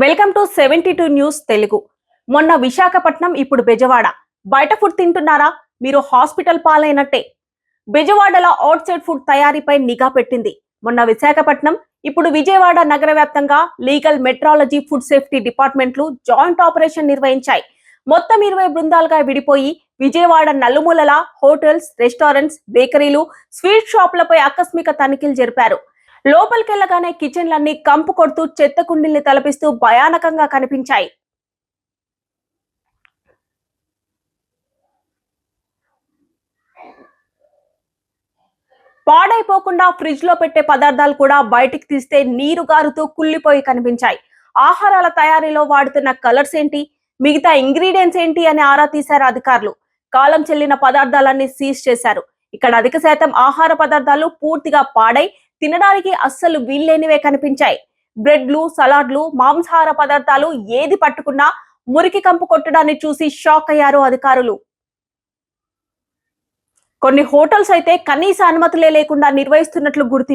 Welcome to seventy two news Telugu. మొన్న విశాఖపట్నం ఇప్పుడు బెజవాడ. బయట ఫుడ్ తింటున్నారా? మీరు హాస్పిటల్ పాలైనట్టే. బెజవాడలో అవుట్ సైడ్ ఫుడ్ తయారీపై నిఘా పెట్టింది. మొన్న విశాఖపట్నం ఇప్పుడు విజయవాడ నగర వ్యాప్తంగా లీగల్ మెట్రాలజీ ఫుడ్ సేఫ్టీ డిపార్ట్మెంట్లు జాయింట్ ఆపరేషన్ నిర్వహించాయి. మొత్తం ఇరవై బృందాలుగా విడిపోయి విజయవాడ నలుమూలల హోటల్స్ రెస్టారెంట్స్ బేకరీలు స్వీట్ షాపులపై ఆకస్మిక తనిఖీలు జరిపారు. లోపలికెళ్ళగానే కిచెన్లన్నీ కంపు కొడుతూ చెత్త కుండీల్ని తలపిస్తూ భయానకంగా కనిపించాయి. పాడైపోకుండా ఫ్రిడ్జ్లో పెట్టే పదార్థాలు కూడా బయటికి తీస్తే నీరు గారుతూ కుళ్ళిపోయి కనిపించాయి. ఆహారాల తయారీలో వాడుతున్న కలర్స్ ఏంటి? మిగతా ఇంగ్రీడియంట్స్ ఏంటి? అని ఆరా తీశారు అధికారులు. కాలం చెల్లిన పదార్థాలన్నీ సీజ్ చేశారు. ఇక్కడ అధిక శాతం ఆహార పదార్థాలు పూర్తిగా పాడై తినడానికి అస్సలు వీల్లేనివే కనిపించాయి. బ్రెడ్లు సలాడ్లు మాంసాహార పదార్థాలు ఏది పట్టుకున్నా మురికి కంపు కొట్టడాన్ని చూసి షాక్ అయ్యారు అధికారులు. కొన్ని హోటల్స్ అయితే కనీస అనుమతులే లేకుండా నిర్వహిస్తున్నట్లు గుర్తి